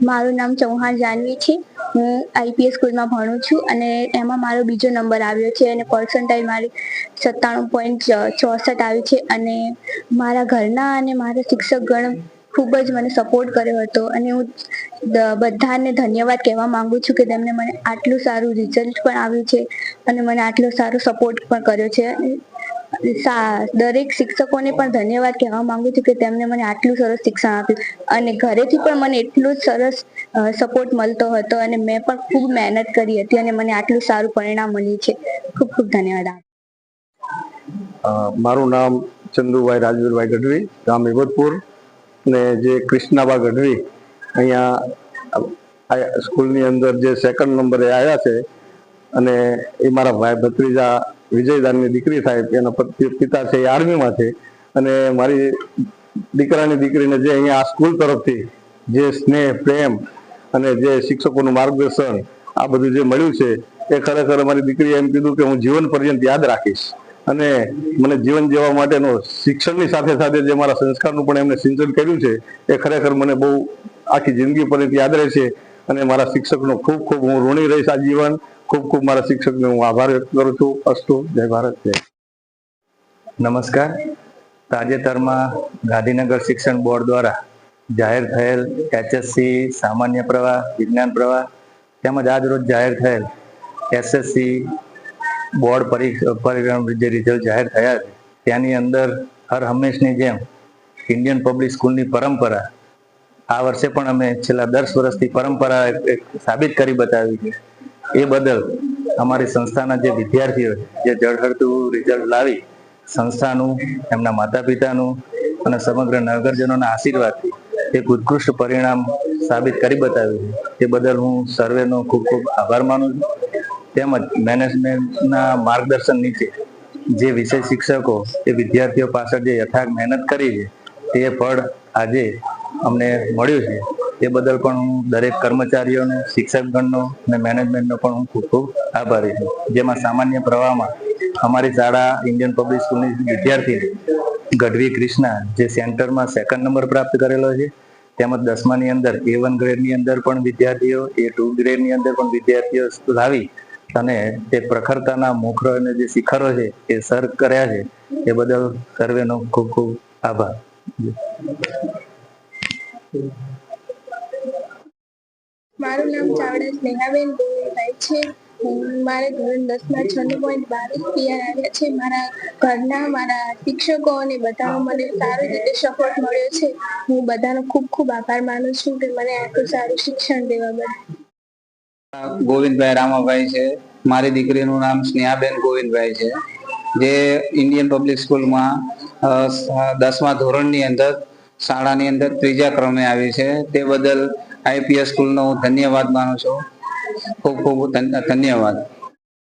મારું નામ ચૌહાણ જાનવી છે. હું આઈપીએસ સ્કૂલમાં ભણું છું અને એમાં મારો બીજો નંબર આવ્યો છે અને પર્સન્ટાઇલ મારી સત્તાણું પોઈન્ટ ચોસઠ આવી છે અને મારા ઘરના અને મારા શિક્ષકગણ ખૂબ જ મને સપોર્ટ કર્યો હતો અને હું બધાને ધન્યવાદ કહેવા માંગુ છું કે તેમણે મને આટલું સારું રિઝલ્ટ પણ આવ્યું છે અને મને આટલો સારો સપોર્ટ પણ કર્યો છે. દરેક શિક્ષકોને પણ ધન્યવાદ કહેવા માંગુ છું કે તેમને મને આટલું સરસ શિક્ષણ આપ્યું. અને ઘરેથી પણ મને એટલો જ સરસ સપોર્ટ મળતો હતો અને મેં પણ ખૂબ મહેનત કરી હતી અને મને આટલું સારું પરિણામ મળ્યું છે. ખૂબ ખૂબ ધન્યવાદ મારું નામ ચંદુભાઈ રાજવીરભાઈ ગઢવી, ગામ હિબતપુર ને જે કૃષ્ણાબા ગઢવી અહીંયા સ્કૂલની અંદર જે સેકન્ડ નંબરે આવ્યા છે અને એ મારા ભાઈ ભત્રીજા વિજયદાનની દીકરી થાય, એના પિતા છે એ આર્મીમાં છે. અને મારી દીકરાની દીકરીને જે અહીંયા આ સ્કૂલ તરફથી જે સ્નેહ, પ્રેમ અને જે શિક્ષકોનું માર્ગદર્શન આ બધું જે મળ્યું છે, એ ખરેખર મારી દીકરીએ એમ કીધું કે હું જીવન પર્યંત યાદ રાખીશ. અને મને જીવન જીવવા માટેનો શિક્ષણની સાથે સાથે જે મારા સંસ્કારનું પણ એમને સિંચન કર્યું છે, એ ખરેખર મને બહુ આખી જિંદગી પર્યંત યાદ રહેશે. અને મારા શિક્ષકનો ખૂબ ખૂબ હું ઋણી રહીશ આ જીવન. ખૂબ ખૂબ મારા શિક્ષકને હું આભાર વ્યક્ત કરું છું. અસ્તુ જય ભારત, જય નમસ્કાર. તાજેતરમાં ગાંધીનગર શિક્ષણ બોર્ડ દ્વારા જાહેર થયેલ એચએસસી સામાન્ય પ્રવાહ, વિજ્ઞાન પ્રવાહ તેમજ આજ રોજ જાહેર થયેલ એસએસસી બોર્ડ પરીક્ષા પરિણામ જે રિઝલ્ટ જાહેર થયા છે, ત્યાંની અંદર હર હંમેશની જેમ ઇન્ડિયન પબ્લિક સ્કૂલની પરંપરા આ વર્ષે પણ અમે છેલ્લા દસ વર્ષથી પરંપરા એક- એક સાબિત કરી બતાવી છે. એ બદલ અમારી સંસ્થાના જે વિદ્યાર્થીઓ જે જળહળતું રિઝલ્ટ લાવી, સંસ્થાનું, એમના માતા પિતાનું અને સમગ્ર નગરજનોના આશીર્વાદથી એક ઉત્કૃષ્ટ પરિણામ સાબિત કરી બતાવ્યું. એ બદલ હું સર્વેનો ખૂબ ખૂબ આભાર માનું છું. તેમજ મેનેજમેન્ટના માર્ગદર્શન નીચે જે વિષય શિક્ષકો એ વિદ્યાર્થીઓ પાછળ જે યથાર્થ મહેનત કરી છે, તે ફળ આજે અમને મળ્યું છે. તે બદલ પણ હું દરેક કર્મચારીઓનો, શિક્ષકગણનો અને મેનેજમેન્ટનો પણ હું ખૂબ ખૂબ આભારી છું. જેમાં સામાન્ય પ્રવાહમાં અમારી શાળા ઇન્ડિયન પબ્લિક સ્કૂલની વિદ્યાર્થી ગઢવી ક્રિષ્ના જે સેન્ટરમાં સેકન્ડ નંબર પ્રાપ્ત કરેલો છે, તેમજ દસમાની અંદર એ વન ગ્રેડની અંદર પણ વિદ્યાર્થીઓ, એ ટુ ગ્રેડની અંદર પણ વિદ્યાર્થીઓ લાવી અને તે પ્રખરતાના મોખરો અને જે શિખરો છે એ સર કર્યા છે. એ બદલ સર્વેનો ખૂબ ખૂબ આભાર. મારું નામ ચાવડા સ્નેહાબેન ગોવિંદભાઈ છે. મારે ધોરણ દસમાં છન્નું પોઈન્ટ બાવીસ પીઆર આવ્યા છે. મારા ઘરના મારા શિક્ષકો અને બધાનો મને સારી રીતે સપોર્ટ મળ્યો છે. હું બધાનો ખૂબ ખૂબ આભાર માનું છું કે મને આટલું સારું શિક્ષણ દેવા બદલ. ગોવિંદભાઈ રામાભાઈ છે. મારી દીકરીનું નામ સ્નેહાબેન ગોવિંદભાઈ છે. જે ઇન્ડિયન પબ્લિક સ્કૂલમાં દસમા ધોરણની અંદર, શાળાની અંદર ત્રીજા ક્રમે આવી છે. તે બદલ આઈપીએસ સ્કૂલનો હું ધન્યવાદ માનું છું. ખૂબ ખૂબ ધન- ધન્યવાદ.